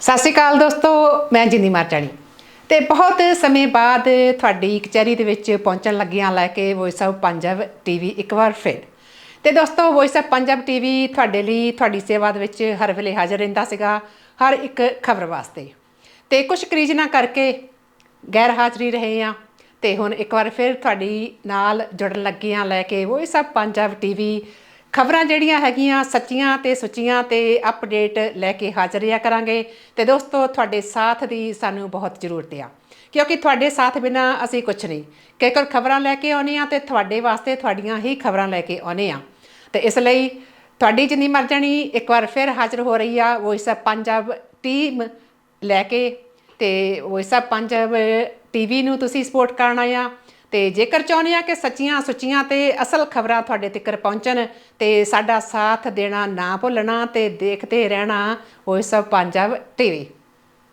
ਸਤਿ ਸ਼੍ਰੀ ਅਕਾਲ ਦੋਸਤੋ, ਮੈਂ ਜਿੰਨੀ ਮਾਰਚਾਣੀ ਤੇ ਬਹੁਤ ਸਮੇਂ ਬਾਅਦ ਤੁਹਾਡੀ ਕਚਹਿਰੀ ਦੇ ਵਿੱਚ ਪਹੁੰਚਣ ਲੱਗੀਆਂ ਲੈ ਕੇ ਵੌਇਸ ਆਫ ਪੰਜਾਬ ਟੀਵੀ ਇੱਕ ਵਾਰ ਫਿਰ। ਤੇ ਦੋਸਤੋ ਵੌਇਸ ਆਫ ਪੰਜਾਬ ਟੀਵੀ ਤੁਹਾਡੇ ਲਈ ਤੁਹਾਡੀ ਸੇਵਾ ਦੇ ਵਿੱਚ ਹਰ ਵੇਲੇ ਹਾਜ਼ਰ ਰਹਿੰਦਾ ਸੀਗਾ, ਹਰ ਇੱਕ ਖਬਰ ਵਾਸਤੇ। ਤੇ ਕੁਝ ਕਰੀਜਨਾ ਕਰਕੇ ਗੈਰ ਹਾਜ਼ਰੀ ਰਹੇ ਆ ਤੇ ਹੁਣ ਇੱਕ ਵਾਰ ਫਿਰ ਤੁਹਾਡੀ ਨਾਲ ਜੁੜਨ ਲੱਗੀਆਂ ਲੈ ਕੇ ਵੌਇਸ ਆਫ ਪੰਜਾਬ ਟੀਵੀ ਖਬਰਾਂ ਜਿਹੜੀਆਂ ਹੈਗੀਆਂ ਸੱਚੀਆਂ ਤੇ ਸੁੱਚੀਆਂ ਤੇ ਅਪਡੇਟ ਲੈ ਕੇ ਹਾਜ਼ਰ ਰਿਆ ਕਰਾਂਗੇ। ਤੇ ਦੋਸਤੋ, ਤੁਹਾਡੇ ਸਾਥ ਦੀ ਸਾਨੂੰ ਬਹੁਤ ਜ਼ਰੂਰਤ ਆ। ਕਿਉਂਕਿ ਤੁਹਾਡੇ ਸਾਥ ਬਿਨਾ ਅਸੀਂ ਕੁਝ ਨਹੀਂ। ਕੇਕਰ ਖਬਰਾਂ ਲੈ ਕੇ ਆਉਨੇ ਆ ਤੇ ਤੁਹਾਡੇ ਵਾਸਤੇ ਤੁਹਾਡੀਆਂ ਹੀ ਖਬਰਾਂ ਲੈ ਕੇ ਆਉਨੇ ਆ। ਤੇ ਇਸ ਲਈ ਤੁਹਾਡੀ ਜਿੰਨੀ ਮਰਜ਼ੀ ਇੱਕ ਵਾਰ ਫਿਰ ਹਾਜ਼ਰ ਹੋ ਰਹੀ ਆ ਵੌਇਸ ਆਫ ਪੰਜਾਬ ਟੀਮ ਲੈ ਕੇ ਤੇ ਵੌਇਸ ਆਫ ਪੰਜਾਬ ਟੀਵੀ ਨੂੰ ਤੁਸੀਂ ਸਪੋਰਟ ਕਰਨਾ ਆ। ਤੇ ਜੇਕਰ ਚਾਹੁੰਦੇ ਆ ਕਿ ਸੱਚੀਆਂ ਸੁੱਚੀਆਂ ਤੇ ਅਸਲ ਖਬਰਾਂ ਤੁਹਾਡੇ ਤੱਕ ਪਹੁੰਚਣ, ਤੇ ਸਾਡਾ ਸਾਥ ਦੇਣਾ ਨਾ ਭੁੱਲਣਾ ਤੇ ਦੇਖਦੇ ਰਹਿਣਾ ਉਹ ਸਭ ਪੰਜਾਬ ਟੀਵੀ।